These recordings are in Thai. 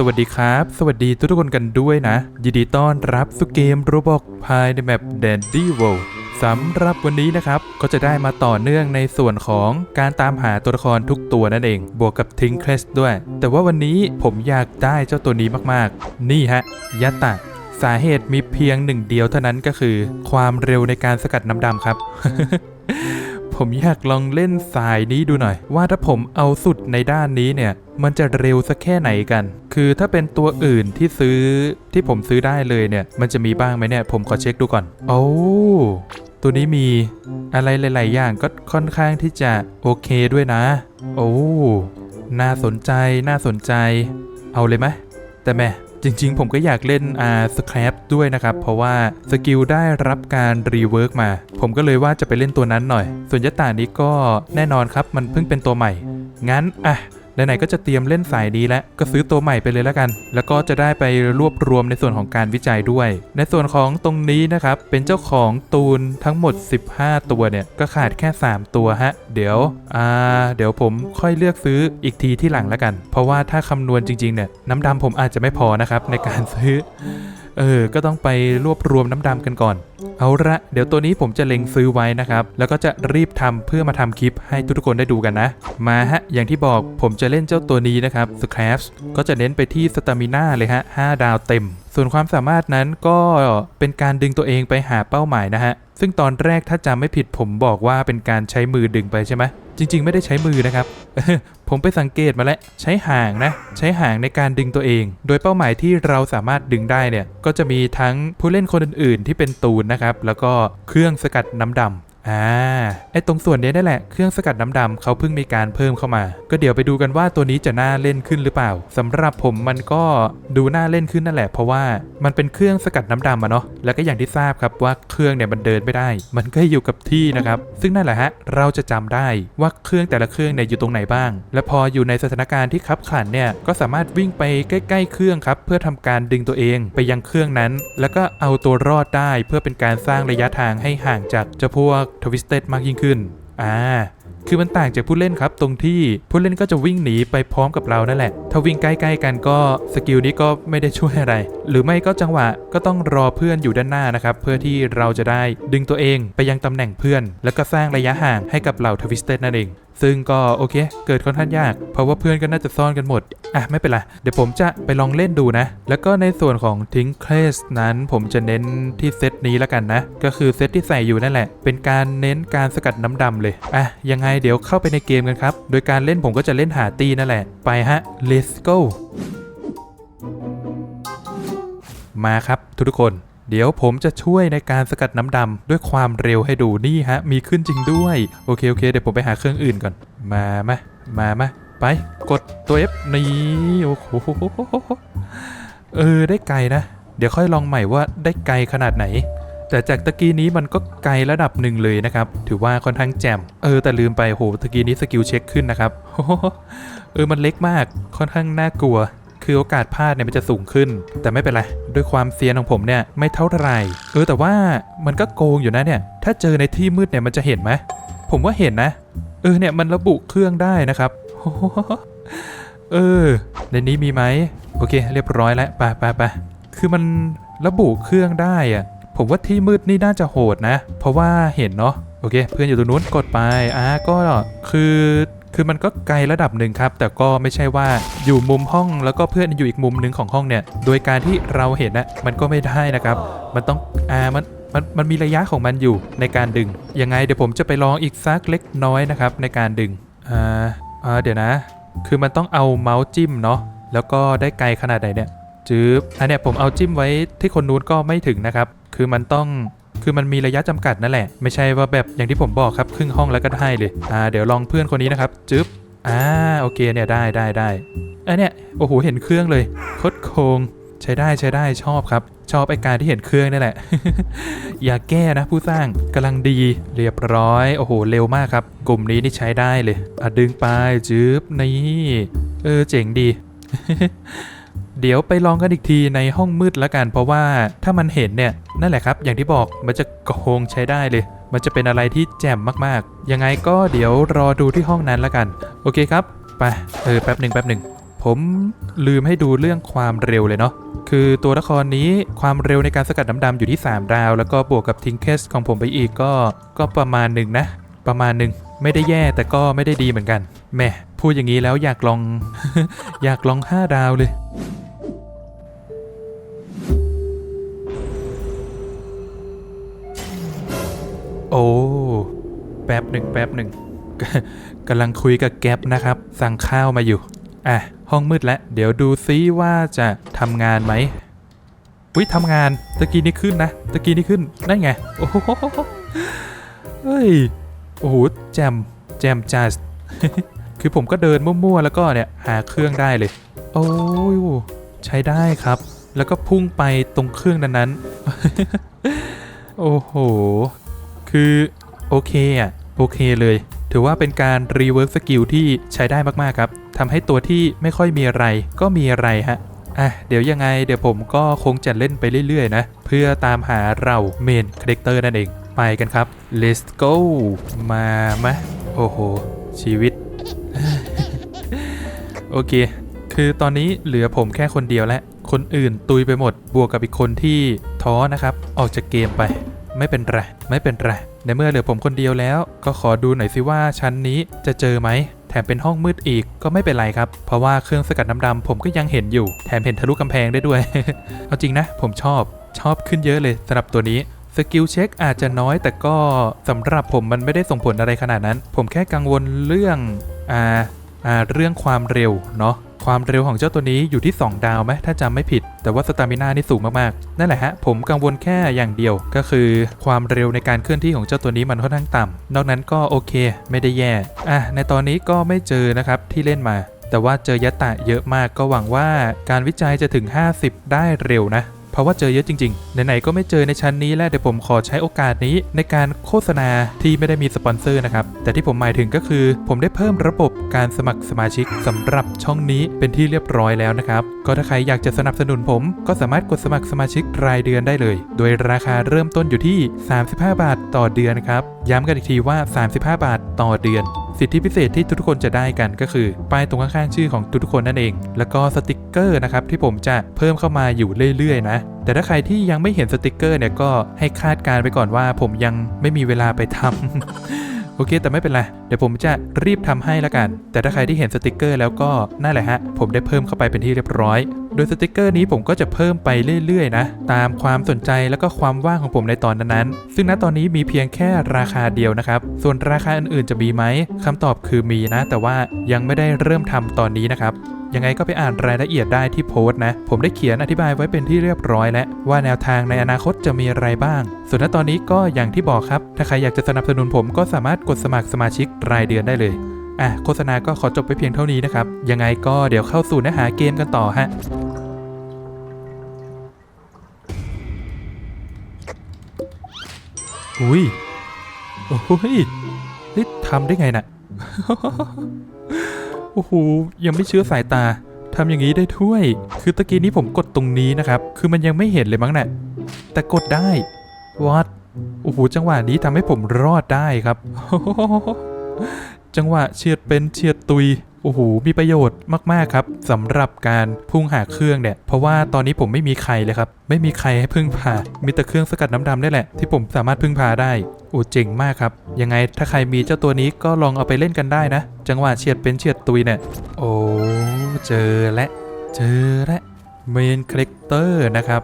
สวัสดีครับ สวัสดีทุกๆคนกันด้วยนะ ยินดีต้อนรับสู่เกมโรบอกภายในแมป Dandy World สำหรับวันนี้นะครับก็จะได้มาต่อเนื่องในส่วนของการตามหาตัวละครทุกตัวนั่นเอง บวกกับทิงเคลสด้วย แต่ว่าวันนี้ผมอยากได้เจ้าตัวนี้มากๆ นี่ฮะยัตตะสาเหตุมีเพียงหนึ่งเดียวเท่านั้นก็คือ ความเร็วในการสกัดน้ำดำครับ ผมอยากลองเล่นสายนี้ดูหน่อย ว่าถ้าผมเอาสุดในด้านนี้เนี่ย มันจะเร็วสักแค่ไหนกัน คือถ้าเป็นตัวอื่นที่ซื้อที่ผมซื้อได้เลยเนี่ย มันจะมีบ้างไหมเนี่ย ผมขอเช็คดูก่อน โอ้ตัวนี้มีอะไรหลาย ๆ อย่างก็ค่อนข้างที่จะโอเคด้วยนะ โอ้ น่าสนใจ น่าสนใจ เอาเลยไหมแต่แม่ จริงๆ ผมก็อยากเล่นอ่าสครับด้วยนะครับ เพราะว่าสกิลได้รับการรีเวิร์กมา ผมก็เลยว่าจะไปเล่นตัวนั้นหน่อย ส่วนยะตานี้ก็แน่นอนครับ มันเพิ่งเป็นตัวใหม่ งั้นอะ ไหนๆก็จะเตรียมเล่นสายนี้แล้วก็ซื้อตัวใหม่ไปเลยแล้วกัน แล้วก็จะได้ไปรวบรวมในส่วนของการวิจัยด้วย ในส่วนของตรงนี้นะครับเป็นเจ้าของตูนทั้งหมด 15 ตัวเนี่ยก็ขาดแค่ 3 ตัวฮะเดี๋ยวอ่าเดี๋ยวผมค่อยเลือกซื้ออีกทีที่หลังแล้วกัน เพราะว่าถ้าคำนวณจริงๆเนี่ยน้ำดำผมอาจจะไม่พอนะครับในการซื้อ เออ ก็ต้องไปรวบรวมน้ำดำกันก่อน เอาละเดี๋ยวตัวนี้ผมจะเล็งซื้อไว้นะครับ แล้วก็จะรีบทำเพื่อมาทำคลิปให้ทุกคนได้ดูกันนะ มาฮะ อย่างที่บอกผมจะเล่นเจ้าตัวนี้นะครับสคราฟก็จะเน้นไปที่สตามิน่าเลยฮะ 5 ดาวเต็ม ส่วนความสามารถนั้นก็เป็นการดึงตัวเองไปหาเป้าหมายนะฮะ ซึ่งตอนแรกถ้าจำไม่ผิดผมบอกว่าเป็นการใช้มือดึงไปใช่ไหมจริง ๆ ไม่ได้ใช้มือนะครับ ผมไปสังเกตมาแล้วใช้หางนะ ใช้หางในการดึงตัวเอง โดยเป้าหมายที่เราสามารถดึงได้เนี่ย ก็จะมีทั้งผู้เล่นคนอื่น ๆ ที่เป็นตูนนะครับ แล้วก็เครื่องสกัดน้ำดำ อ่าไอตรงส่วนนี้นี่แหละเครื่องสกัดน้ำดำเขาเพิ่งมีการเพิ่มเข้ามา ก็เดี๋ยวไปดูกันว่าตัวนี้จะน่าเล่นขึ้นหรือเปล่าสำหรับผมมันก็ดูน่าเล่นขึ้นนั่นแหละ เพราะว่ามันเป็นเครื่องสกัดน้ำดำอะเนาะแล้วก็อย่างที่ทราบครับว่าเครื่องเนี่ยมันเดินไม่ได้ มันก็อยู่กับที่นะครับ ซึ่งนั่นแหละฮะเราจะจำได้ว่าเครื่องแต่ละเครื่องเนี่ยอยู่ตรงไหนบ้าง และพออยู่ในสถานการณ์ที่คับขันเนี่ยก็สามารถวิ่งไปใกล้ ๆ เครื่องครับ เพื่อทำการดึงตัวเองไปยังเครื่องนั้น แล้วก็เอาตัวรอดได้เพื่อเป็นการสร้างระยะทางให้ห่างจากเจ้าพวกทวิสเต็ดมากยิ่งขึ้น อ่า คือมันต่างจากผู้เล่นครับ ตรงที่ผู้เล่นก็จะวิ่งหนีไปพร้อมกับเรานั่นแหละ ถ้าวิ่งใกล้ๆกันก็สกิลนี้ก็ไม่ได้ช่วยอะไร หรือไม่ก็จังหวะก็ต้องรอเพื่อนอยู่ด้านหน้านะครับ เพื่อที่เราจะได้ดึงตัวเองไปยังตำแหน่งเพื่อน แล้วก็สร้างระยะห่างให้กับเหล่าทวิสเต็ดนั่นเอง ซึ่งก็โอเค เกิดค่อนข้างยาก เพราะว่าเพื่อนก็น่าจะซ่อนกันหมด อะไม่เป็นไร เดี๋ยวผมจะไปลองเล่นดูนะ แล้วก็ในส่วนของทิ้งเคลสนั้นผมจะเน้นที่เซตนี้แล้วกันนะ ก็คือเซตที่ใส่อยู่นั่นแหละ เป็นการเน้นการสกัดน้ำดำเลย อะยังไงเดี๋ยวเข้าไปในเกมกันครับ โดยการเล่นผมก็จะเล่นหาตีนั่นแหละ ไปฮะ let's go มาครับทุกๆคน เดี๋ยวผมจะช่วยในการสกัดน้ำดำด้วยความเร็วให้ดูนี่ฮะ มีขึ้นจริงด้วย โอเคโอเค เดี๋ยวผมไปหาเครื่องอื่นก่อน มามามามาไป กดตัว F นี่โอ้โหเออได้ไกลนะ เดี๋ยวค่อยลองใหม่ว่าได้ไกลขนาดไหน แต่จากตะกี้นี้มันก็ไกลระดับหนึ่งเลยนะครับ ถือว่าค่อนข้างแจ่มเออแต่ลืมไปโหตะกี้นี้สกิลเช็คขึ้นนะครับเออมันเล็กมากค่อนข้างน่ากลัว คือโอกาสพลาดเนี่ยมันจะสูงขึ้น แต่ไม่เป็นไร ด้วยความเซียนของผมเนี่ยไม่เท่าไหร่เออแต่ว่ามันก็โกงอยู่นะเนี่ย ถ้าเจอในที่มืดเนี่ยมันจะเห็นไหมผมว่าเห็นนะ เออเนี่ยมันระบุเครื่องได้นะครับเออ ในนี้มีไหมโอเค เรียบร้อยแล้วไปไปไปคือมันระบุเครื่องได้อะผมว่าที่มืดนี่น่าจะโหดนะ เพราะว่าเห็นเนาะโอเค เพื่อนอยู่ตรงนู้นกดไปอ่าก็คือ คือมันก็ไกลระดับหนึ่งครับ แต่ก็ไม่ใช่ว่าอยู่มุมห้องแล้วก็เพื่อนอยู่อีกมุมหนึ่งของห้องเนี่ย โดยการที่เราเห็นนะมันก็ไม่ได้นะครับ มันต้องอ่ามันมันมันมีระยะของมันอยู่ในการดึง ยังไงเดี๋ยวผมจะไปลองอีกสักเล็กน้อยนะครับในการดึง อ่าอ่าเดี๋ยวนะ คือมันต้องเอาเมาส์จิ้มเนาะ แล้วก็ได้ไกลขนาดไหนเนี่ยจืบอันเนี้ยผมเอาจิ้มไว้ที่คนนู้นก็ไม่ถึงนะครับ คือมันต้อง คือมันมีระยะจำกัดนั่นแหละ ไม่ใช่ว่าแบบอย่างที่ผมบอกครับครึ่งห้องแล้วก็ได้เลยอ่าเดี๋ยวลองเพื่อนคนนี้นะครับจึ๊บอ่าโอเคเนี่ยได้ได้ได้อันเนี้ยโอ้โหเห็นเครื่องเลยโคตรโคงใช้ได้ใช้ได้ชอบครับ ชอบไอการที่เห็นเครื่องนี่แหละ อย่าแก้นะผู้สร้างกำลังดีเรียบร้อย โอ้โห เร็วมากครับ กลุ่มนี้นี่ใช้ได้เลยอะดึงไปจื๊บนี่ เออเจ๋งดี เดี๋ยวไปลองกันอีกทีในห้องมืดแล้วกัน เพราะว่าถ้ามันเห็นเนี่ยนั่นแหละครับ อย่างที่บอกมันจะโกงใช้ได้เลย มันจะเป็นอะไรที่แจ่มมากๆ ยังไงก็เดี๋ยวรอดูที่ห้องนั้นแล้วกัน โอเคครับไปเออแป๊บหนึ่งแป๊บหนึ่งผมลืมให้ดูเรื่องความเร็วเลยเนาะคือตัวละครนี้ความเร็วในการสกัดน้ำดำอยู่ที่ 3 ดาว แล้วก็บวกกับทิงเคสของผมไปอีกก็ก็ประมาณหนึ่งนะ ประมาณหนึ่งไม่ได้แย่แต่ก็ไม่ได้ดีเหมือนกันแม่พูดอย่างนี้แล้วอยากลอง อยากลอง 5 ดาวเลย โอ้แป๊บหนึ่งแป๊บหนึ่งกำลังคุยกับแก๊ปนะครับ สั่งข้าวมาอยู่ อะ ห้องมืดแล้ว เดี๋ยวดูซิว่าจะทำงานไหมอุ้ยทำงานตะกี้นี่ขึ้นนะตะกี้นี่ขึ้นนั่นไง โอ้โหเฮ้ยโอ้โหแจมแจมจัสคือผมก็เดินมั่วๆ แล้วก็เนี่ย หาเครื่องได้เลย โอ้ยใช้ได้ครับ แล้วก็พุ่งไปตรงเครื่องนั้นๆ โอ้โห คือโอเคอะโอเคเลย ถือว่าเป็นการรีเวิร์สสกิลที่ใช้ได้มากๆครับทำให้ตัวที่ไม่ค่อยมีอะไรก็มีอะไรฮะอะเดี๋ยวยังไงเดี๋ยวผมก็คงจะเล่นไปเรื่อยๆนะ เพื่อตามหาเราเมนคาแรคเตอร์นั่นเอง ไปกันครับ let's go มามะโอ้โห ชีวิต โอเค คือตอนนี้เหลือผมแค่คนเดียวแล้ว คนอื่นตุยไปหมดบวกกับอีกคนที่ท้อนะครับ ออกจากเกมไป ไม่เป็นไรไม่เป็นไรในเมื่อเหลือผมคนเดียวแล้ว ก็ขอดูหน่อยสิว่าชั้นนี้จะเจอไหมแถมเป็นห้องมืดอีกก็ไม่เป็นไรครับ เพราะว่าเครื่องสกัดน้ำดำผมก็ยังเห็นอยู่ แถมเห็นทะลุกำแพงได้ด้วย เอาจริงนะ ผมชอบชอบขึ้นเยอะเลยสำหรับตัวนี้สกิลเช็คอาจจะน้อย แต่ก็สำหรับผมมันไม่ได้ส่งผลอะไรขนาดนั้น ผมแค่กังวลเรื่องอ่าอ่าเรื่องความเร็วเนาะ ความเร็วของเจ้าตัวนี้อยู่ที่ 2 ดาวไหมถ้าจำไม่ผิด แต่ว่าสตามิน่านี่สูงมากๆ นั่นแหละฮะ ผมกังวลแค่อย่างเดียวก็คือ ความเร็วในการเคลื่อนที่ของเจ้าตัวนี้มันค่อนข้างต่ำนอกนั้นก็โอเค ไม่ได้แย่อะในตอนนี้ก็ไม่เจอนะครับที่เล่นมา แต่ว่าเจอยะตะเยอะมากก็หวังว่าการวิจัยจะถึง 50 ได้เร็วนะ ราะว่าเจอเยอะจริงๆ ไหนๆ ก็ไม่เจอในชั้นนี้แล้วเดี๋ยวผมขอใช้โอกาสนี้ในการโฆษณาที่ไม่ได้มีสปอนเซอร์นะครับ แต่ที่ผมหมายถึงก็คือ ผมได้เพิ่มระบบการสมัครสมาชิกสำหรับช่องนี้เป็นที่เรียบร้อยแล้วนะครับ ก็ถ้าใครอยากจะสนับสนุนผม ก็สามารถกดสมัครสมาชิกรายเดือนได้เลย โดยราคาเริ่มต้นอยู่ที่ 35 บาทต่อเดือนครับ ย้ำกันอีกทีว่า 35 บาทต่อเดือน สิทธิพิเศษที่ทุกๆคนจะได้กันก็คือป้ายตรงข้างๆชื่อของทุกๆคนนั่นเอง แล้วก็สติกเกอร์นะครับที่ผมจะเพิ่มเข้ามาอยู่เรื่อยๆนะแต่ถ้าใครที่ยังไม่เห็นสติกเกอร์เนี่ยก็ให้คาดการณ์ไปก่อนว่าผมยังไม่มีเวลาไปทำ โอเค แต่ไม่เป็นไร เดี๋ยวผมจะรีบทำให้ละกัน แต่ถ้าใครที่เห็นสติกเกอร์แล้วก็นั่นแหละฮะ ผมได้เพิ่มเข้าไปเป็นที่เรียบร้อย โดยสติกเกอร์นี้ผมก็จะเพิ่มไปเรื่อยๆนะ ตามความสนใจแล้วก็ความว่างของผมในตอนนั้นๆ ซึ่งณตอนนี้มีเพียงแค่ราคาเดียวนะครับ ส่วนราคาอื่นๆจะมีไหมคำตอบคือมีนะ แต่ว่ายังไม่ได้เริ่มทำตอนนี้นะครับ ยังไงก็ไปอ่านรายละเอียดได้ที่โพสต์นะ ผมได้เขียนอธิบายไว้เป็นที่เรียบร้อยแล้วว่าแนวทางในอนาคตจะมีอะไรบ้าง ส่วนณตอนนี้ก็อย่างที่บอกครับ ถ้าใครอยากจะสนับสนุนผมก็สามารถกดสมัครสมาชิกรายเดือนได้เลยอะโฆษณาก็ขอจบไปเพียงเท่านี้นะครับ ยังไงก็เดี๋ยวเข้าสู่เนื้อหาเกมกันต่อฮะอุ้ย โอ้ยนี่ทำได้ไงน่ะ อ้โหยังไม่เชื่อสายตาทำอย่างนี้ได้ถ้วย คือตะกี้นี้ผมกดตรงนี้นะครับ คือมันยังไม่เห็นเลยมั้งน่ะแต่กดได้วัดโอ้โหจังหวะนี้ทำให้ผมรอดได้ครับ จังหวะเฉียดเป็นเฉียดตุย โอ้โห มีประโยชน์มาก ๆ ครับสำหรับการพุ่งหาเครื่องเนี่ย เพราะว่าตอนนี้ผมไม่มีใครเลยครับ ไม่มีใครให้พึ่งพา มีแต่เครื่องสกัดน้ำดำนี่แหละ ที่ผมสามารถพึ่งพาได้โอ้เจ๋งมากครับ ยังไงถ้าใครมีเจ้าตัวนี้ก็ลองเอาไปเล่นกันได้นะ จังหวะเฉียดเป็นเฉียดตุยเนี่ย โอ้เจอและ เจอและเมนคาแรคเตอร์นะครับ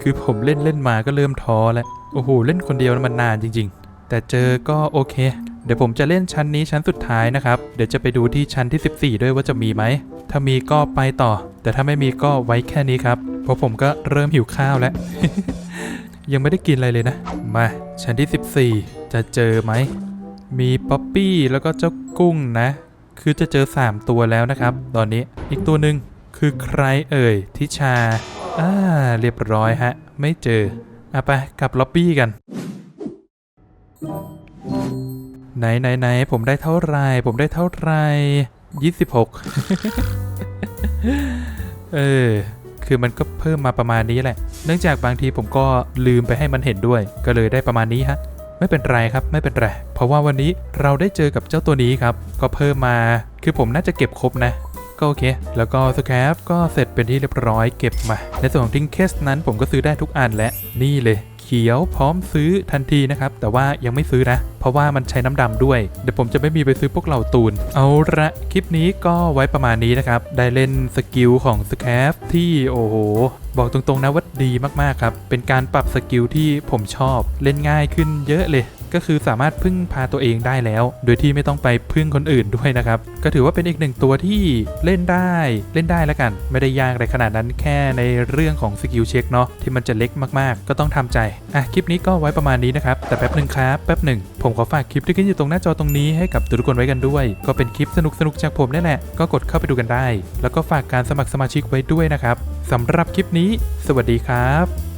คือผมเล่นเล่นมาก็เริ่มท้อแล้ว โอ้โห เล่นคนเดียวมันนานจริง ๆ แต่เจอก็โอเค เดี๋ยวผมจะเล่นชั้นนี้ชั้นสุดท้ายนะครับ เดี๋ยวจะไปดูที่ชั้นที่ 14 ด้วยว่าจะมีไหม ถ้ามีก็ไปต่อ แต่ถ้าไม่มีก็ไว้แค่นี้ครับ เพราะผมก็เริ่มหิวข้าวแล้ว ยังไม่ได้กินอะไรเลยนะ มา ชั้นที่ 14 จะเจอไหม มีป๊อปปี้แล้วก็เจ้ากุ้งนะ คือจะเจอ 3 ตัวแล้วนะครับ ตอนนี้ อีกตัวหนึ่งคือใครเอ่ย ทิชา อ่า เรียบร้อยฮะ ไม่เจอ อะไปกลับล็อบบี้กัน ไหนไหนไหนผมได้เท่าไรผมได้เท่าไรยี่สิบหกเออ คือมันก็เพิ่มมาประมาณนี้แหละ เนื่องจากบางทีผมก็ลืมไปให้มันเห็นด้วย ก็เลยได้ประมาณนี้ฮะ ไม่เป็นไรครับ ไม่เป็นไร เพราะว่าวันนี้เราได้เจอกับเจ้าตัวนี้ครับ ก็เพิ่มมา คือผมน่าจะเก็บครบนะ ก็โอเค แล้วก็สแคปก็เสร็จเป็นที่เรียบร้อยเก็บมา ในส่วนของทิงเคสนั้นผมก็ซื้อได้ทุกอันและ นี่เลย ขียวพร้อมซื้อทันทีนะครับ แต่ว่ายังไม่ซื้อนะ เพราะว่ามันใช้น้ำดำด้วย เดี๋ยวผมจะไม่มีไปซื้อพวกเหล่าตูน เอาละคลิปนี้ก็ไว้ประมาณนี้นะครับ ได้เล่นสกิลของสแคฟที่โอ้โห บอกตรงๆนะว่าดีมากๆครับ เป็นการปรับสกิลที่ผมชอบ เล่นง่ายขึ้นเยอะเลย ก็คือสามารถพึ่งพาตัวเองได้แล้ว โดยที่ไม่ต้องไปพึ่งคนอื่นด้วยนะครับ ก็ถือว่าเป็นอีกหนึ่งตัวที่เล่นได้เล่นได้แล้วกัน ไม่ได้ยากอะไรขนาดนั้นแค่ในเรื่องของสกิลเช็คเนาะที่มันจะเล็กมากๆ ก็ต้องทำใจอะคลิปนี้ก็ไว้ประมาณนี้นะครับแต่แป๊บหนึ่งครับแป๊บหนึ่งผมขอฝากคลิปที่ขึ้นอยู่ตรงหน้าจอตรงนี้ให้กับทุกคนไว้กันด้วย ก็เป็นคลิปสนุกๆจากผมนี่แหละก็กดเข้าไปดูกันได้ แล้วก็ฝากการสมัครสมาชิกไว้ด้วยนะครับสำหรับคลิปนี้ สวัสดีครับ